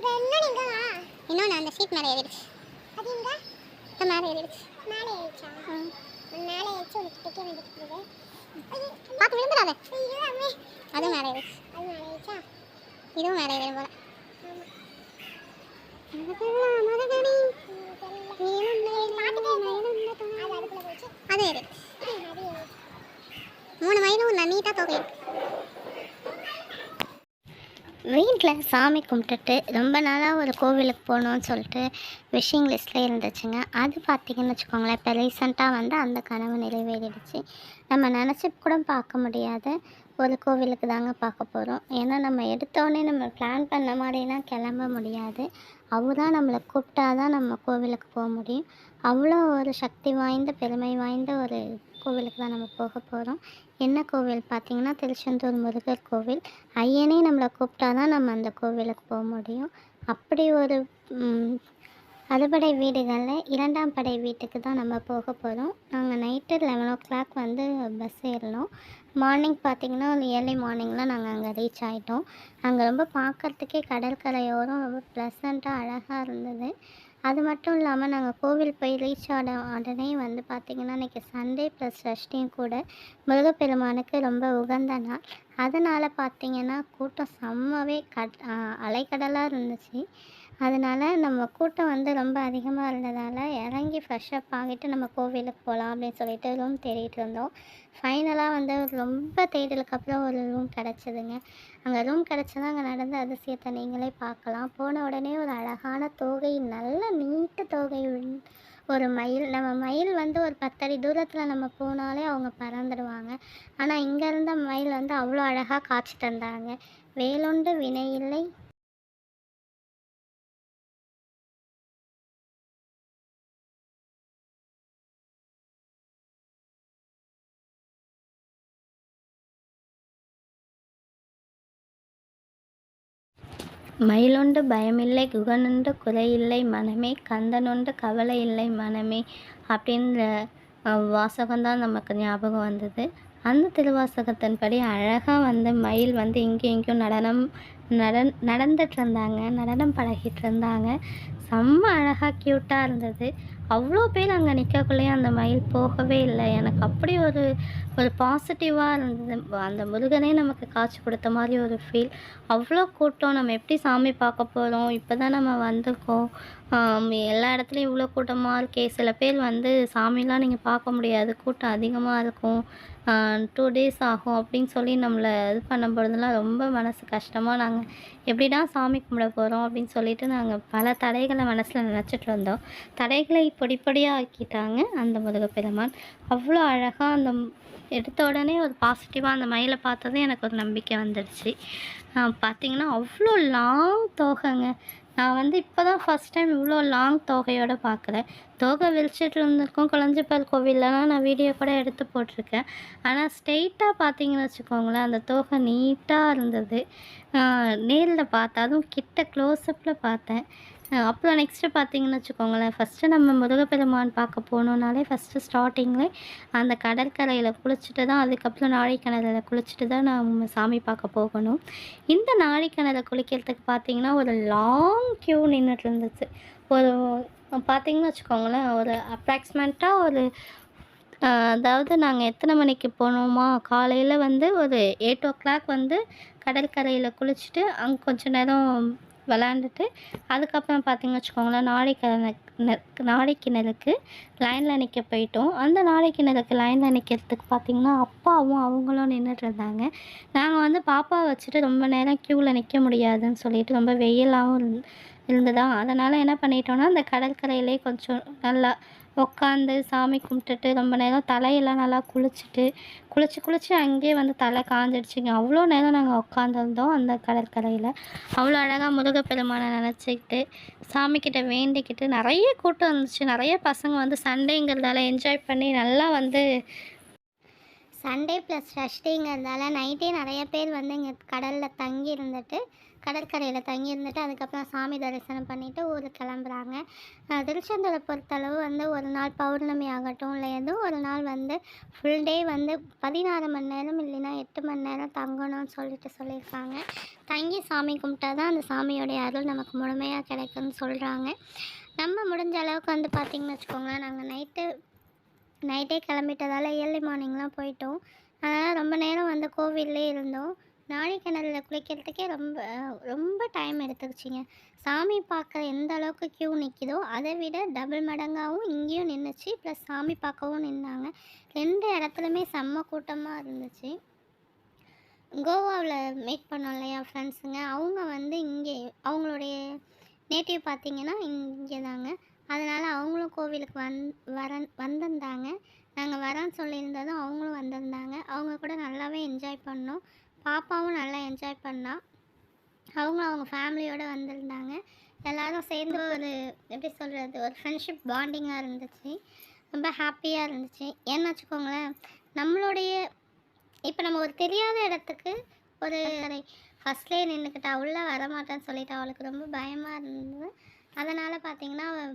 இப்போ இன்னும் நீங்க? வா இன்னொன்று அந்த சீட் மேலே ஏறிடுச்சு. அது எங்க மேலே ஏறிடுச்சு. மேலே ஏறிச்சா? மேலே ஏறிச்சு உனக்கு டிக்க வந்துட்டு பார்த்து விழுந்துடாத அதுவும் மேலே ஏறிடுச்சு. அது மேலே ஏறிச்சா? இதுவும் மேலே ஏறும் போல. அது அது அது மூணு மைலும் நான் நீட்டாக தொகை வீட்டில் சாமி கும்பிட்டுட்டு ரொம்ப நாளாக ஒரு கோவிலுக்கு போகணும்னு சொல்லிட்டு விஷிங் லிஸ்ட்டில் இருந்துச்சுங்க. அது பார்த்தீங்கன்னு வச்சுக்கோங்களேன் இப்போ ரீசெண்டாக வந்து அந்த கனவு நிறைவேறிடுச்சு. நம்ம நினச்சி கூட பார்க்க முடியாத. ஒரு கோவிலுக்கு தாங்க பார்க்க போகிறோம் ஏன்னா நம்ம எடுத்தோடனே நம்ம பிளான் பண்ண மாதிரிலாம் கிளம்ப முடியாது. அவராக நம்மளை கூப்பிட்டா தான் நம்ம கோவிலுக்கு போக முடியும். அவ்வளோ ஒரு சக்தி வாய்ந்த பெருமை வாய்ந்த ஒரு கோவிலுக்கு தான் நம்ம போக போகிறோம் என்ன கோவில் பார்த்தீங்கன்னா திருச்செந்தூர் முருகர் கோவில். ஐயனே நம்மளை கூப்பிட்டா தான் நம்ம அந்த கோவிலுக்கு போக முடியும். அப்படி ஒரு அறுபடை வீடுகளில் இரண்டாம் படை வீட்டுக்கு தான் நம்ம போக போகிறோம் நாங்கள் நைட்டு லெவன் ஓ கிளாக் வந்து பஸ் ஏறினோம் மார்னிங் பார்த்திங்கன்னா ஒரு ஏர்லி மார்னிங்கில் நாங்கள் அங்கே ரீச் ஆகிட்டோம் அங்கே ரொம்ப பார்க்கறதுக்கே கடற்கரையோரம் ரொம்ப ப்ளசண்ட்டாக அழகாக இருந்தது. அது மட்டும் இல்லாமல் நாங்கள் கோவில் போய் ரீச் ஆன உடனே வந்து பார்த்திங்கன்னா இன்றைக்கி சண்டே ப்ளஸ் சஷ்டியும் கூட முருகப்பெருமானுக்கு ரொம்ப உகந்த நாள். அதனால் பார்த்திங்கன்னா கூட்டம் செம்மவே கட் அலைக்கடலாக இருந்துச்சு. அதனால் நம்ம கூட்டம் வந்து ரொம்ப அதிகமாக இருந்ததால் இறங்கி ஃப்ரெஷ்அப் ஆகிட்டு நம்ம கோவிலுக்கு போகலாம் அப்படின்னு சொல்லிட்டு ரூம் தேடிட்டு இருந்தோம். ஃபைனலாக வந்து ரொம்ப தேடலுக்கு அப்புறம் ஒரு ரூம் கிடச்சிதுங்க. அங்கே ரூம் கிடச்சதா அங்கே நடந்த அதிசயத்தை நீங்களே பார்க்கலாம். போன உடனே ஒரு அழகான தோகை நல்ல நீட்ட தோகை ஒரு மயில். நம்ம மயில் வந்து ஒரு பத்தடி தூரத்தில் நம்ம போனாலே அவங்க பறந்துடுவாங்க. ஆனால் இங்கே இருந்த மயில் வந்து அவ்வளோ அழகாக காய்ச்சி தந்தாங்க. வேலுண்டு வினை இல்லை மயிலுண்டு பயமில்லை குகனுண்டு குறையில்லை மனமே கந்தனுண்டு கவலை இல்லை மனமே அப்படின்ற வாசகம் தான் நமக்கு ஞாபகம் வந்தது. அந்த திருவாசகத்தின்படி அழகாக வந்து மயில் வந்து இங்கேயும் இங்கேயும் நடனம் நடன் நடந்துட்டு இருந்தாங்க நடனம் பழகிட்டு இருந்தாங்க. செம்ம அழகாக க்யூட்டாக இருந்தது. அவ்வளோ பேர் அங்கே நிற்கக்குள்ளேயே அந்த மயில் போகவே இல்லை. எனக்கு அப்படி ஒரு ஒரு பாசிட்டிவாக இருந்தது. அந்த முருகனே நமக்கு காட்சி கொடுத்த மாதிரி ஒரு ஃபீல் அவ்வளோ கூட்டம். நம்ம எப்படி சாமி பார்க்க போகிறோம் இப்போ தான் நம்ம வந்திருக்கோம். எல்லா இடத்துலையும் இவ்வளோ கூட்டமாக இருக்கே. சில பேர் வந்து சாமிலாம் நீங்கள் பார்க்க முடியாது. கூட்டம் அதிகமாக இருக்கும். டூ டேஸ் ஆகும் அப்படின்னு சொல்லி நம்மளை இது பண்ணும்பொழுதுலாம் ரொம்ப மனசு கஷ்டமாக நாங்கள் எப்படிடா சாமி கும்பிட போகிறோம் அப்படின்னு சொல்லிட்டு நாங்கள் பல தடைகளை மனசில் நினச்சிட்டு இருந்தோம். தடைகளை பொடிப்படியாக ஆக்கிட்டாங்க அந்த முருகப்பெருமான். அவ்வளோ அழகாக அந்த எடுத்த உடனே ஒரு பாசிட்டிவாக அந்த மயிலை பார்த்ததும் எனக்கு ஒரு நம்பிக்கை வந்துடுச்சு. பார்த்தீங்கன்னா அவ்வளோ லாங் தோகைங்க. நான் வந்து இப்போ தான் ஃபஸ்ட் டைம் இவ்வளோ லாங் தோகையோடு பார்க்குறேன். தோகை விரிச்சிட்டு இருந்திருக்கும். குழஞ்சிப்பால் கோவிலெலாம் நான் வீடியோ கூட எடுத்து போட்டிருக்கேன். ஆனால் ஸ்ட்ரெயிட்டாக பார்த்தீங்கன்னு வச்சுக்கோங்களேன் அந்த தோகை நீட்டாக இருந்தது. நேரில் பார்த்தேன் அதுவும் கிட்ட க்ளோஸ்அப்பில் பார்த்தேன். அப்புறம் நெக்ஸ்ட்டு பார்த்தீங்கன்னு வச்சுக்கோங்களேன். ஃபஸ்ட்டு நம்ம முருகப்பெருமான் பார்க்க போகணுன்னாலே ஃபஸ்ட்டு ஸ்டார்டிங்கில் அந்த கடற்கரையில் குளிச்சுட்டு தான் அதுக்கப்புறம் நாழிக்கிணறில் குளிச்சுட்டு தான் நம்ம சாமி பார்க்க போகணும். இந்த நாழிக்கிணறு குளிக்கிறதுக்கு பார்த்தீங்கன்னா ஒரு லாங் க்யூ நின்றுட்டு இருந்துச்சு. ஒரு பார்த்தீங்கன்னு வச்சுக்கோங்களேன் ஒரு அப்ராக்சிமேட்டாக ஒரு அதாவது நாங்கள் எத்தனை மணிக்கு போனோமா? காலையில் வந்து ஒரு எயிட் ஓ கிளாக் வந்து கடற்கரையில் குளிச்சுட்டு அங்கே கொஞ்ச நேரம் விளாண்டுட்டு அதுக்கப்புறம் பார்த்திங்க வச்சுக்கோங்களேன் நாடைக்கிணறு நாடைக்கிணறுக்கு லைனில் நிற்க போயிட்டோம். அந்த நாடைக்கிணறுக்கு லைனில் நிற்கிறதுக்கு பார்த்தீங்கன்னா அப்பாவும் அவங்களும் நின்றுட்டு இருந்தாங்க. நாங்கள் வந்து பாப்பாவை வச்சுட்டு ரொம்ப நேரம் க்யூவில் நிற்க முடியாதுன்னு சொல்லிட்டு ரொம்ப வெயிலாகவும் இருந்ததா. அதனால் என்ன பண்ணிட்டோம்னா அந்த கடற்கரையிலே கொஞ்சம் நல்லா உட்காந்து சாமி கும்பிட்டுட்டு ரொம்ப நேரம் தலையெல்லாம் நல்லா குளிச்சுட்டு குளிச்சு குளிச்சு அங்கேயே வந்து தலை காஞ்சிடுச்சுங்க. அவ்வளோ நேரம் நாங்கள் உட்காந்துருந்தோம் அந்த கடற்கரையில். அவ்வளோ அழகாக முருகப்பெருமானை நினச்சிக்கிட்டு சாமிக்கிட்ட வேண்டிக்கிட்டு நிறைய கூட்டம் இருந்துச்சு. நிறைய பசங்க வந்து சண்டேங்கிறதால என்ஜாய் பண்ணி நல்லா வந்து சண்டே ப்ளஸ் சஷ்டிங்கிறதால நைட்டே நிறைய பேர் வந்து இங்கே கடலில் தங்கி இருந்துட்டு கடற்கரையில் தங்கியிருந்துட்டு அதுக்கப்புறம் சாமி தரிசனம் பண்ணிவிட்டு ஊருக்கு கிளம்புறாங்க. திருச்செந்தூரை பொறுத்தளவு வந்து ஒரு நாள் பௌர்ணமி ஆகட்டும் இல்லை ஏதோ ஒரு நாள் வந்து ஃபுல் டே வந்து பதினாறு மணி நேரம் இல்லைன்னா எட்டு மணி நேரம் தங்கணும்னு சொல்லிட்டு சொல்லியிருக்காங்க. தங்கி சாமி கும்பிட்டா தான் அந்த சாமியோடைய அருள் நமக்கு முழுமையாக கிடைக்கும்னு சொல்கிறாங்க நம்ம முடிஞ்ச அளவுக்கு வந்து பார்த்திங்கன்னு வச்சுக்கோங்களேன் நாங்கள் நைட்டு நைட்டே கிளம்பிட்டதால ஏர்லி மார்னிங்லாம் போயிட்டோம். அதனால் ரொம்ப நேரம் வந்து கோவில்லே இருந்தோம். நாழி கிணறுல குளிக்கிறதுக்கே ரொம்ப ரொம்ப டைம் எடுத்துக்கிச்சிங்க சாமி பார்க்க எந்த அளவுக்கு க்யூ நிற்கிதோ அதை விட டபுள் மடங்காகவும் இங்கேயும் நின்றுச்சு ப்ளஸ் சாமி பார்க்கவும் நின்னாங்க. ரெண்டு இடத்துலையுமே செம்ம கூட்டமாக இருந்துச்சு. கோவாவில் மீட் பண்ணோம் இல்லையா ஃப்ரெண்ட்ஸுங்க அவங்க வந்து இங்கே அவங்களுடைய நேட்டிவ் பார்த்தீங்கன்னா இங்கே தாங்க. அதனால் அவங்களும் கோவிலுக்கு வந் வர வந்திருந்தாங்க. நாங்கள் வரேன்னு சொல்லியிருந்ததும் அவங்களும் வந்திருந்தாங்க. அவங்க கூட நல்லாவே என்ஜாய் பண்ணோம். பாப்பாவும் நல்லா என்ஜாய் பண்ணா. அவங்க அவங்க ஃபேமிலியோடு வந்திருந்தாங்க. எல்லோரும் சேர்ந்து ஒரு எப்படி சொல்கிறது ஒரு ஃப்ரெண்ட்ஷிப் பாண்டிங்காக இருந்துச்சு. ரொம்ப ஹாப்பியாக இருந்துச்சு. ஏன்னு வச்சுக்கோங்களேன் நம்மளுடைய இப்போ நம்ம ஒரு தெரியாத இடத்துக்கு ஒரு ஃபஸ்ட்லேயே நின்றுக்கிட்டா உள்ளே வரமாட்டேன்னு சொல்லிட்டு அவளுக்கு ரொம்ப பயமாக இருந்தது. அதனால் பார்த்தீங்கன்னா அவள்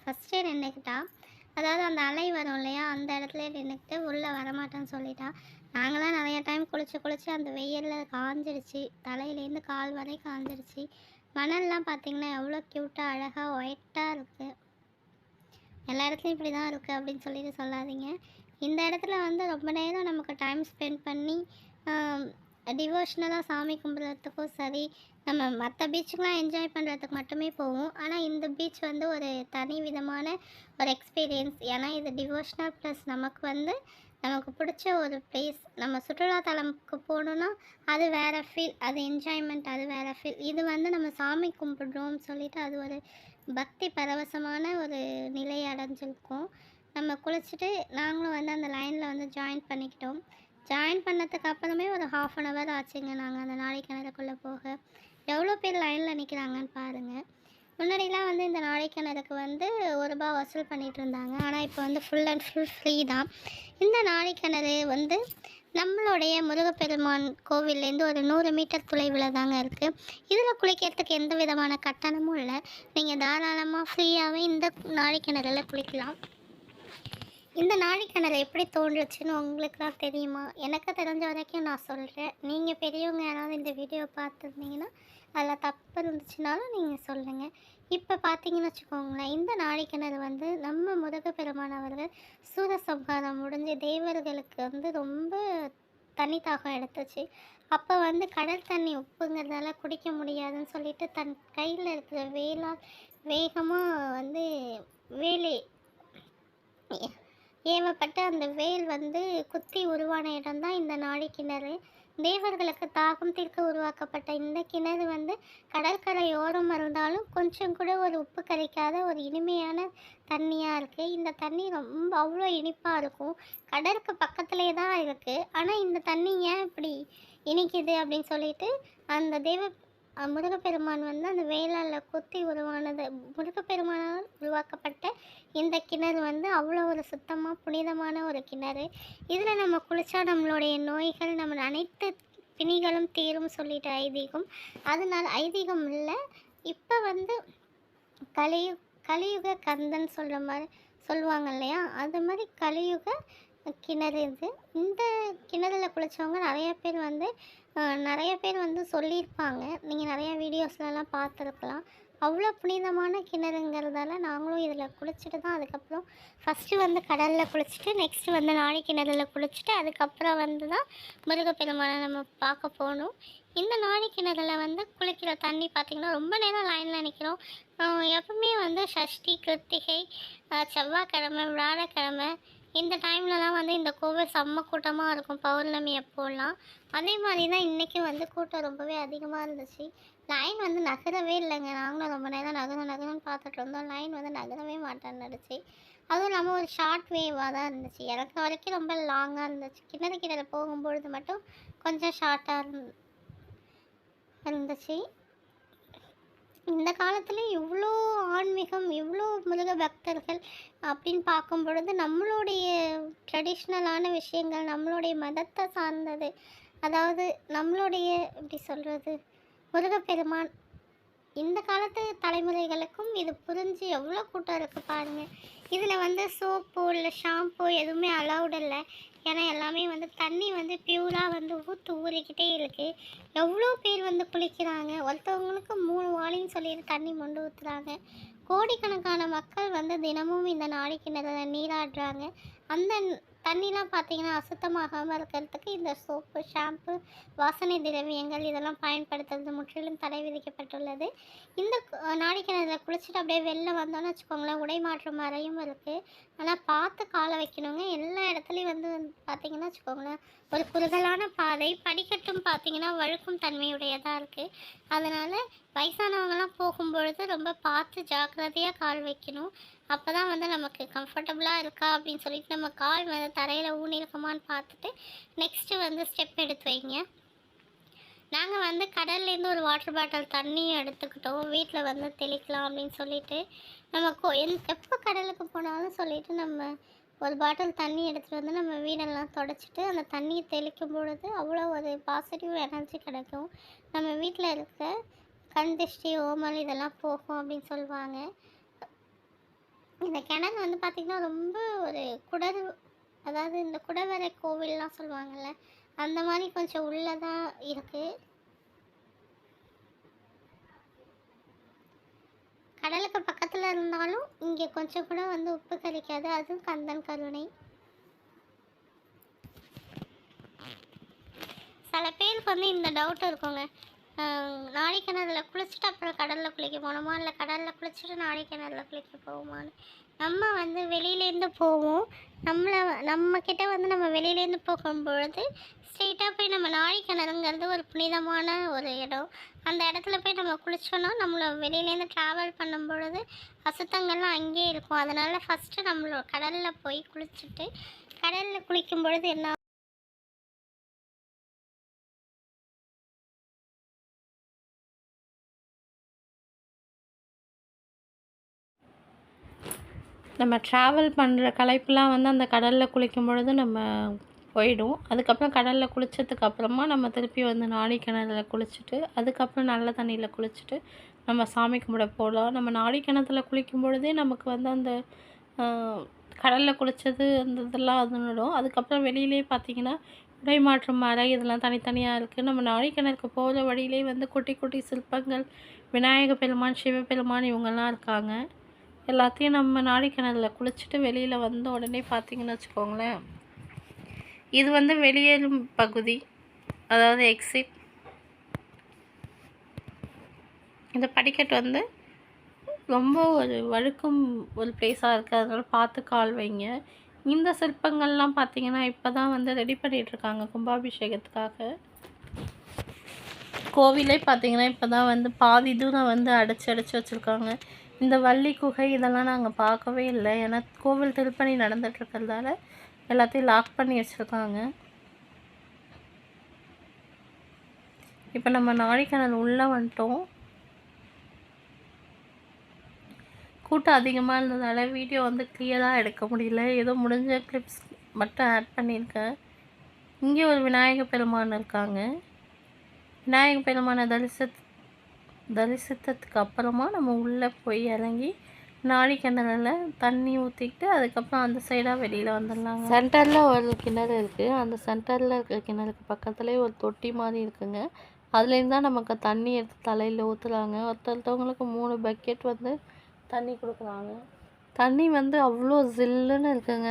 ஃபஸ்ட்டே நின்றுக்கிட்டா அதாவது அந்த அலை வரும் இல்லையா அந்த இடத்துல நின்றுக்கிட்டு உள்ளே வரமாட்டேன்னு சொல்லிட்டா. நாங்களாம் நிறைய டைம் குளிச்சு குளிச்சு அந்த வெயிலில் காஞ்சிடுச்சு தலையிலேருந்து கால் வரை காஞ்சிடுச்சு மணல்லாம் பார்த்தீங்கன்னா எவ்வளோ க்யூட்டாக அழகாக ஒயிட்டாக இருக்குது எல்லா இடத்துலையும் இப்படி தான் இருக்குது அப்படின்னு சொல்லிட்டு சொல்லாதீங்க. இந்த இடத்துல வந்து ரொம்ப நேரம் நமக்கு டைம் ஸ்பெண்ட் பண்ணி டிவோஷ்னலாக சாமி கும்பிட்றதுக்கும் சரி நம்ம மற்ற பீச்சுக்கெலாம் என்ஜாய் பண்ணுறதுக்கு மட்டுமே போவோம். ஆனால் இந்த பீச் வந்து ஒரு தனி விதமான ஒரு எக்ஸ்பீரியன்ஸ் ஏன்னா இது டிவோஷ்னல் ப்ளஸ் நமக்கு வந்து நமக்கு பிடிச்ச ஒரு ப்ளேஸ் நம்ம சுற்றுலாத்தலமுக்கு போகணுன்னா அது வேறு ஃபீல் அது என்ஜாய்மெண்ட் அது வேறு ஃபீல் இது வந்து நம்ம சாமி கும்பிடுறோம்னு சொல்லிட்டு அது ஒரு பக்தி பரவசமான ஒரு நிலை அடைஞ்சிருக்கும். நம்ம குளிச்சுட்டு நாங்களும் வந்து அந்த லைனில் வந்து ஜாயின் பண்ணிக்கிட்டோம். ஜாயின் பண்ணதுக்கு அப்புறமே ஒரு ஹாஃப் அன் ஹவர் ஆச்சுங்க. நாங்கள் அந்த நாளை கிணறுக்குள்ளே போக. எவ்வளோ பேர் லைனில் நிற்கிறாங்கன்னு பாருங்கள் முன்னாடிலாம் வந்து இந்த நாளைக்கிணறுக்கு வந்து ஒரு ரூபா வசூல் பண்ணிகிட்டு இருந்தாங்க ஆனால் இப்போ வந்து ஃபுல் அண்ட் ஃபுல் ஃப்ரீ தான். இந்த நாளைக்கிணறு வந்து நம்மளுடைய முருகப்பெருமான் கோவில்லேருந்து ஒரு நூறு மீட்டர் தொலைவில் தாங்க இருக்குது இதில் குளிக்கிறதுக்கு எந்த விதமான கட்டணமும் இல்லை. நீங்கள் தாராளமாக ஃப்ரீயாகவே இந்த நாளைக்கிணறில் குளிக்கலாம். இந்த நாளைக்கிணறு எப்படி தோன்றுச்சுன்னு உங்களுக்குலாம் தெரியுமா? எனக்கு தெரிஞ்ச வரைக்கும் நான் சொல்கிறேன் நீங்கள் பெரியவங்க யாராவது இந்த வீடியோ பார்த்துருந்தீங்கன்னா அதில் தப்பு இருந்துச்சுனாலும் நீங்கள் சொல்லுங்கள் இப்போ பார்த்தீங்கன்னு வச்சுக்கோங்களேன் இந்த நாளைக்கிணறு வந்து நம்ம முருகப்பெருமான் அவர்கள் சூரசம்ஹாரம் முடிஞ்சு தேவர்களுக்கு வந்து ரொம்ப தனித்தாகம் தாகம் எடுத்துச்சு. அப்போ வந்து கடல் தண்ணி உப்புங்கிறதால குடிக்க முடியாதுன்னு சொல்லிட்டு தன் கையில் இருக்கிற வேலால் வேகமாக வந்து வேலை ஏவப்பட்ட அந்த வேல் வந்து குத்தி உருவான இடம்தான் இந்த நாழி கிணறு தேவர்களுக்கு தாகம் தீர்க்க உருவாக்கப்பட்ட இந்த கிணறு வந்து கடற்கரை ஓரம் இருந்தாலும் கொஞ்சம் கூட ஒரு உப்பு கரைக்காத ஒரு இனிமையான தண்ணியாக இருக்குது இந்த தண்ணி ரொம்ப அவ்வளோ இனிப்பாக இருக்கும். கடலுக்கு பக்கத்துலேயே தான் இருக்குது ஆனால் இந்த தண்ணி ஏன் இப்படி இனிக்குது அப்படின்னு சொல்லிட்டு அந்த தேவ முருகப்பெருமான் வந்து அந்த வேளாளில் குத்தி உருவானது முருகப்பெருமானால் உருவாக்கப்பட்ட இந்த கிணறு வந்து அவ்வளோ ஒரு சுத்தமாக புனிதமான ஒரு கிணறு. இதில் நம்ம குளித்தா நம்மளுடைய நோய்கள் நம்ம அனைத்து பிணிகளும் தீரும் சொல்லிட்டு ஐதீகம். அதனால் ஐதீகம் இல்லை இப்போ வந்து கலியு கலியுக கந்தன் சொல்கிற மாதிரி சொல்லுவாங்க இல்லையா? அது மாதிரி கலியுக கிணறு இது. இந்த கிணறுல குளித்தவங்க நிறைய பேர் வந்து நிறைய பேர் வந்து சொல்லியிருப்பாங்க. நீங்கள் நிறைய வீடியோஸ்லலாம் பார்த்துருக்கலாம். அவ்வளோ புனிதமான கிணறுங்கிறதால நாங்களும் இதில் குளிச்சுட்டு தான் அதுக்கப்புறம் ஃபஸ்ட்டு வந்து கடலில் குளிச்சுட்டு நெக்ஸ்ட்டு வந்து நாழி கிணறுல குளிச்சுட்டு அதுக்கப்புறம் வந்து தான் முருகப்பெருமானை நம்ம பார்க்க போகணும். இந்த நாழி கிணறுல வந்து குளிக்கிற தண்ணி பார்த்திங்கன்னா ரொம்ப நேரம் லைனில் நிற்கிறோம். எப்பவுமே வந்து சஷ்டி கிருத்திகை செவ்வாய்க்கிழமை வியாழக்கிழமை இந்த டைம்லலாம் வந்து இந்த கோவில் செம்ம கூட்டமாக இருக்கும். பௌர்ணமி அப்போலாம். அதே மாதிரி தான் இன்றைக்கும் வந்து கூட்டம் ரொம்பவே அதிகமாக இருந்துச்சு. லைன் வந்து நகரவே இல்லைங்க. நாங்களும் ரொம்ப நேரம் நகரம் நகரம்னு பார்த்துட்டு இருந்தோம். லைன் வந்து நகரவே மாட்டேன்னுச்சு அதுவும் இல்லாமல் ஒரு ஷார்ட் வேவாக தான் இருந்துச்சு. இறக்குற வரைக்கும் ரொம்ப லாங்காக இருந்துச்சு. கிணறு கிணறு போகும்பொழுது மட்டும் கொஞ்சம் ஷார்ட்டாக இருந்துச்சு. இந்த காலத்தில் இவ்வளோ ஆன்மீகம் இவ்வளோ முருக பக்தர்கள் அப்படின்னு பார்க்கும் பொழுது நம்மளுடைய ட்ரெடிஷ்னலான விஷயங்கள் நம்மளுடைய மதத்தை சார்ந்தது அதாவது நம்மளுடைய எப்படி சொல்கிறது முருகப்பெருமான் இந்த காலத்து தலைமுறைகளுக்கும் இது புரிஞ்சு எவ்வளோ கூட்டம் இருக்குது பாருங்கள் இதில் வந்து சோப்பு இல்லை ஷாம்பு எதுவுமே அலௌட் இல்லை ஏன்னா எல்லாமே வந்து தண்ணி வந்து பியூராக வந்து ஊற்று ஊறிக்கிட்டே இருக்குது எவ்வளோ பேர் வந்து குளிக்கிறாங்க? ஒருத்தவங்களுக்கு மூணு வாளின்னு சொல்லிட்டு தண்ணி மொண்டு ஊற்றுறாங்க கோடிக்கணக்கான மக்கள் வந்து தினமும் இந்த நாடி கிணறுல நீராடுறாங்க அந்த தண்ணிலாம் பார்த்தீங்கன்னா அசுத்தமாகாமல் இருக்கிறதுக்கு இந்த சோப்பு ஷாம்பு வாசனை திரவியங்கள் இதெல்லாம் பயன்படுத்துறது முற்றிலும் தடை விதிக்கப்பட்டுள்ளது. இந்த கு- நாடி கிணறுல குளிச்சுட்டு அப்படியே வெளில வந்தோம்னு வச்சுக்கோங்களேன் உடை மாற்றம் அறையும் இருக்குது ஆனால் பார்த்து காலை வைக்கணுங்க. எல்லா இடத்துலையும் வந்து பார்த்தீங்கன்னா வச்சுக்கோங்களேன் ஒரு குறுகலான பாதை படிக்கட்டும் பார்த்தீங்கன்னா வழுக்கும் தன்மையுடையதாக இருக்குது அதனால் வயசானவங்கெல்லாம் போகும்பொழுது ரொம்ப பார்த்து ஜாக்கிரதையாக கால் வைக்கணும். அப்போ தான் வந்து நமக்கு கம்ஃபர்டபுளாக இருக்கா அப்படின்னு சொல்லிட்டு நம்ம கால் வந்து தரையில் ஊனிருக்குமான்னு பார்த்துட்டு நெக்ஸ்ட்டு வந்து ஸ்டெப் எடுத்து வைங்க. நாங்கள் வந்து கடல்லேருந்து ஒரு வாட்டர் பாட்டில் தண்ணியும் எடுத்துக்கிட்டோம். வீட்டில் வந்து தெளிக்கலாம் அப்படின்னு சொல்லிட்டு நம்ம கோ எந் எப்போ கடலுக்கு போனாலும் சொல்லிட்டு நம்ம ஒரு பாட்டில் தண்ணி எடுத்துகிட்டு வந்து நம்ம வீடெல்லாம் தொடச்சிட்டு அந்த தண்ணியை தெளிக்கும் பொழுது அவ்வளோ ஒரு பாசிட்டிவ் எனர்ஜி கிடைக்கும். நம்ம வீட்டில் இருக்க கண் திருஷ்டி ஓமல் இதெல்லாம் போகும் அப்படின்னு சொல்லுவாங்க. இந்த கிணறு வந்து பார்த்திங்கன்னா ரொம்ப ஒரு குடர் அதாவது இந்த குடவரை கோவில்லாம் சொல்லுவாங்கள்ல அந்த மாதிரி கொஞ்சம் உள்ளதாக இருக்குது கடலுக்கு பக்கத்தில் இருந்தாலும் இங்கே கொஞ்சம் கூட வந்து உப்பு கிடைக்காது அதுவும் கந்தன் கருணை. சில பேருக்கு வந்து இந்த டவுட் இருக்குங்க. ஆஹ் கிணறுல குளிச்சுட்டு அப்புறம் கடலில் குளிக்க போகணுமா? இல்லை கடலில் குளிச்சுட்டு நாழி கிணறுல குளிக்க போகுமான்னு? நம்ம வந்து வெளியிலேருந்து போவோம். நம்மளை நம்மக்கிட்ட வந்து நம்ம வெளியிலேருந்து போகும்பொழுது ஸ்ட்ரெயிட்டாக போய் நம்ம நாழி கிணறுங்கிறது ஒரு புனிதமான ஒரு இடம். அந்த இடத்துல போய் நம்ம குளிச்சோன்னா நம்மளை வெளியிலேருந்து ட்ராவல் பண்ணும் பொழுது அசுத்தங்கள்லாம் அங்கேயே இருக்கும். அதனால் ஃபஸ்ட்டு நம்மளோட கடலில் போய் குளிச்சுட்டு கடலில் குளிக்கும் பொழுது என்ன நம்ம ட்ராவல் பண்ணுற களைப்புலாம் வந்து அந்த கடலில் குளிக்கும் பொழுது நம்ம போயிடும். அதுக்கப்புறம் கடலில் குளித்ததுக்கு அப்புறமா நம்ம திருப்பி வந்து நாடி கிணறுல குளிச்சுட்டு அதுக்கப்புறம் நல்ல தண்ணியில் குளிச்சுட்டு நம்ம சாமி கும்பிட போகலாம் நம்ம நாடி கிணத்துல குளிக்கும் பொழுதே நமக்கு வந்து அந்த கடலில் குளித்தது அந்த இதெல்லாம் அதனுடும் அதுக்கப்புறம் வெளியிலே பார்த்தீங்கன்னா உடை மாற்றும் அறை இதெல்லாம் தனித்தனியாக இருக்குது நம்ம நாடி கிணறுக்கு போகிற வழியிலே வந்து குட்டி குட்டி சிற்பங்கள் விநாயக பெருமான் சிவபெருமான் இவங்கெல்லாம் இருக்காங்க. எல்லாத்தையும் நம்ம நாடி குளிச்சுட்டு வெளியில் வந்த உடனே பார்த்தீங்கன்னு வச்சுக்கோங்களேன். இது வந்து வெளியேறும் பகுதி. அதாவது எக்ஸிட் இந்த படிக்கட்டு வந்து ரொம்ப ஒரு வழுக்கும் ஒரு பிளேஸாக இருக்குது அதனால் பார்த்து கால் வைங்க. இந்த சிற்பங்கள்லாம் பார்த்திங்கன்னா இப்போ தான் வந்து ரெடி பண்ணிகிட்ருக்காங்க கும்பாபிஷேகத்துக்காக. கோவிலே பார்த்திங்கன்னா இப்போ தான் வந்து பாதி தூரம் வந்து அடைச்சி அடைச்சி வச்சுருக்காங்க. இந்த வள்ளி குகை இதெல்லாம் நாங்கள் பார்க்கவே இல்லை. ஏன்னா கோவில் திருப்பணி நடந்துகிட்ருக்கிறதால எல்லாத்தையும் லாக் பண்ணி வச்சுருக்காங்க. இப்போ நம்ம நாடிக்கணல் உள்ளே வந்துட்டோம். கூட்டம் அதிகமாக இருந்ததால வீடியோ வந்து கிளியராக எடுக்க முடியல. ஏதோ முடிஞ்ச கிளிப்ஸ் மட்டும் ஆட் பண்ணியிருக்கேன் இங்கே ஒரு விநாயகர் பெருமான் இருக்காங்க. விநாயகர் பெருமானை தரிசித் தரிசித்ததுக்கு அப்புறமா நம்ம உள்ளே போய் இறங்கி நாடி கிணறுல தண்ணி ஊற்றிக்கிட்டு அதுக்கப்புறம் அந்த சைடாக வெளியில் வந்துடலாங்க. சென்டரில் ஒரு கிணறு இருக்குது அந்த சென்டரில் இருக்கிற கிணறுக்கு பக்கத்துலேயே ஒரு தொட்டி மாதிரி இருக்குங்க. அதுலேருந்து தான் நமக்கு தண்ணி எடுத்து தலையில் ஊற்றுறாங்க ஒருத்தருத்தவங்களுக்கு மூணு பக்கெட் வந்து தண்ணி கொடுக்குறாங்க. தண்ணி வந்து அவ்வளோ ஜில்லுன்னு இருக்குங்க.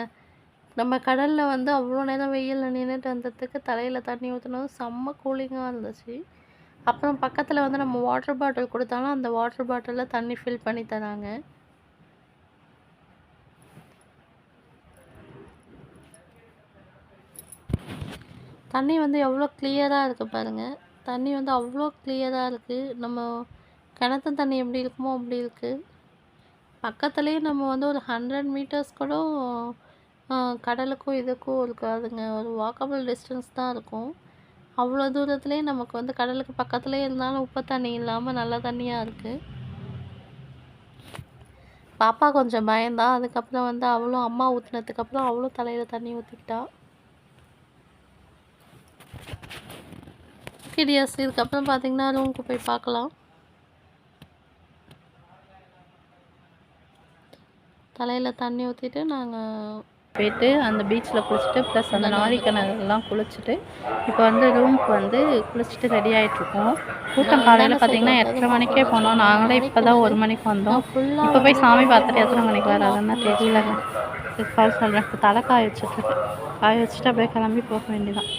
நம்ம கடலில் வந்து அவ்வளோ நேரம் வெயிலில் நின்றுட்டு வந்ததுக்கு தலையில் தண்ணி ஊற்றினது செம்ம கூலிங்காக இருந்துச்சு. அப்புறம் பக்கத்தில் வந்து நம்ம வாட்டர் பாட்டில் கொடுத்தாலும் அந்த வாட்டர் பாட்டிலில் தண்ணி ஃபில் பண்ணி தராங்க. தண்ணி வந்து எவ்வளோ கிளியராக இருக்குது பாருங்கள் தண்ணி வந்து அவ்வளோ கிளியராக இருக்குது நம்ம கிணத்து தண்ணி எப்படி இருக்குமோ அப்படி இருக்குது பக்கத்துலேயே நம்ம வந்து ஒரு ஹண்ட்ரட் மீட்டர்ஸ் கூட கடலுக்கும் இதுக்கும் இருக்காதுங்க. ஒரு வாக்கபிள் டிஸ்டன்ஸ் தான் இருக்கும். அவ்வளோ தூரத்துலேயே நமக்கு வந்து கடலுக்கு பக்கத்துலேயே இருந்தாலும் உப்பு தண்ணி இல்லாமல் நல்ல தண்ணியாக இருக்குது பாப்பா கொஞ்சம் பயந்தா. அதுக்கப்புறம் வந்து அவளும் அம்மா ஊற்றுனதுக்கப்புறம் அவளும் தலையில் தண்ணி ஊற்றிக்கிட்டா ஓகே இதுக்கப்புறம் பார்த்தீங்கன்னா ரூமுக்கு போய் பார்க்கலாம் தலையில் தண்ணி ஊற்றிட்டு நாங்கள் போயிட்டு அந்த பீச்சில் குளிச்சுட்டு ப்ளஸ் அந்த நாரிக்கிணறுலாம் குளிச்சுட்டு இப்போ வந்து ரூமுக்கு வந்து குளிச்சுட்டு ரெடி ஆகிட்ருக்கோம் கூட்டம் காலையில் பார்த்தீங்கன்னா எட்டரை மணிக்கே போனோம். நாங்களே இப்போ தான் ஒரு மணிக்கு வந்தோம். இப்போ போய் சாமி பார்த்துட்டு எத்தனை மணிக்கு வராதுன்னா தெரியலங்க சொல்கிறேன் இப்போ தலை காய வச்சுட்ருக்கு காய வச்சுட்டு அப்படியே கிளம்பி போக வேண்டியதான்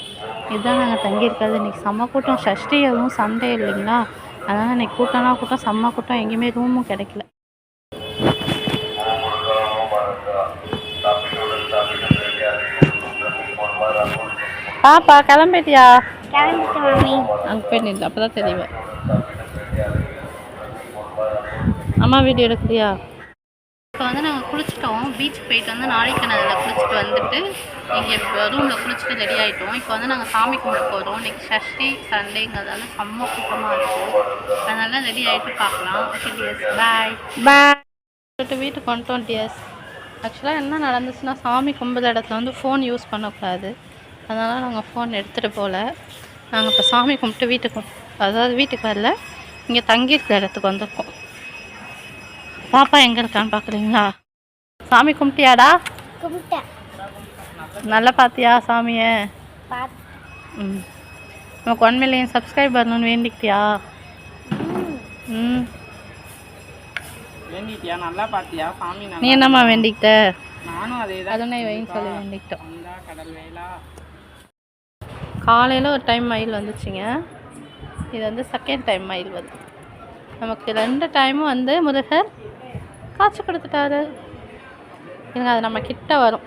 இதுதான் நாங்கள் தங்கியிருக்கிறது. இன்றைக்கி செம்ம கூட்டம். சஷ்டி எதுவும் சண்டே இல்லைங்களா? அதனால் இன்றைக்கி கூட்டம்னா கூட்டம் செம்ம கூட்டம். எங்கேயுமே ரூமும் கிடைக்கல. பாப்பா கிளம்பிட்டியா? அங்கே போய் நின்று அப்போ தான் தெரியும் அம்மா வீடியோ எடுக்கலையா? இப்போ வந்து நாங்கள் குளிச்சிட்டோம். பீச் போயிட்டு வந்து நாளைக்கிணறுல குளிச்சுட்டு வந்துட்டு இங்கே ரூமில் குளிச்சுட்டு ரெடி ஆகிட்டோம் இப்போ வந்து நாங்கள் சாமி கும்பிட போகிறோம் இன்னைக்கு சஷ்டி சண்டேங்கிறதால செம்ம கூட்டமாக இருக்கும் அதனால ரெடி ஆகிட்டு பார்க்கலாம். ஓகே டியர்ஸ் பாய் பாய் வீட்டுக்கு வந்துட்டோம் டியர்ஸ் ஆக்சுவலாக என்ன நடந்துச்சுன்னா சாமி கும்பிட்ற இடத்துல வந்து ஃபோன் யூஸ் பண்ணக்கூடாது. அதனால் நாங்கள் ஃபோன் எடுத்துகிட்டு போகல நாங்கள் இப்போ சாமி கும்பிட்டு வீட்டுக்கு அதாவது வீட்டுக்கு வரல. இங்கே தங்கியிருக்கிற இடத்துக்கு வந்திருக்கோம். பாப்பா எங்கே இருக்கான்னு பார்க்குறீங்களா சாமி கும்பிட்டியாடா? கும்பிட்டேன். நல்லா பார்த்தியா சாமியை? ம். நமக்கு ஒன் மில்லியன் சப்ஸ்கிரைப் வரணும்னு வேண்டிக்கிட்டியா? ம். வேண்டிட்டியா? நல்லா பார்த்தியா சாமி நீ என்னம்மா வேண்டிக்கிட்ட? நானும் அதே தான் அதுனை வைன்னு சொல்லி வேண்டிக்கிட்டோம். கடல் வேலா காலையில் ஒரு டைம் மயில் வந்துச்சுங்க. இது வந்து செகண்ட் டைம் மயில் வருது நமக்கு ரெண்டு டைமும் வந்து முருகர் காட்சி கொடுத்துட்டாரு. இருங்க அது நம்ம கிட்ட வரும்.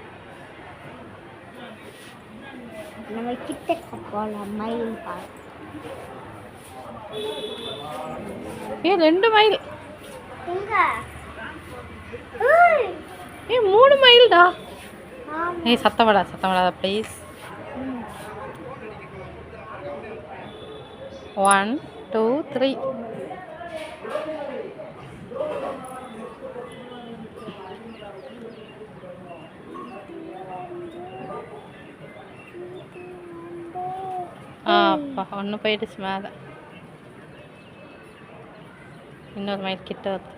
நம்ம கிட்ட மயில் ஏ ரெண்டு மைல் ஏ மூணு மைல்டா ஏய் சத்தம் விடாத சத்தம் விடாத ப்ளீஸ் ஒன் டூ த்ரீ ஆ அப்பா ஒன்று போயிடுச்சு மேலே இன்னொரு மைல் கிட்ட வருது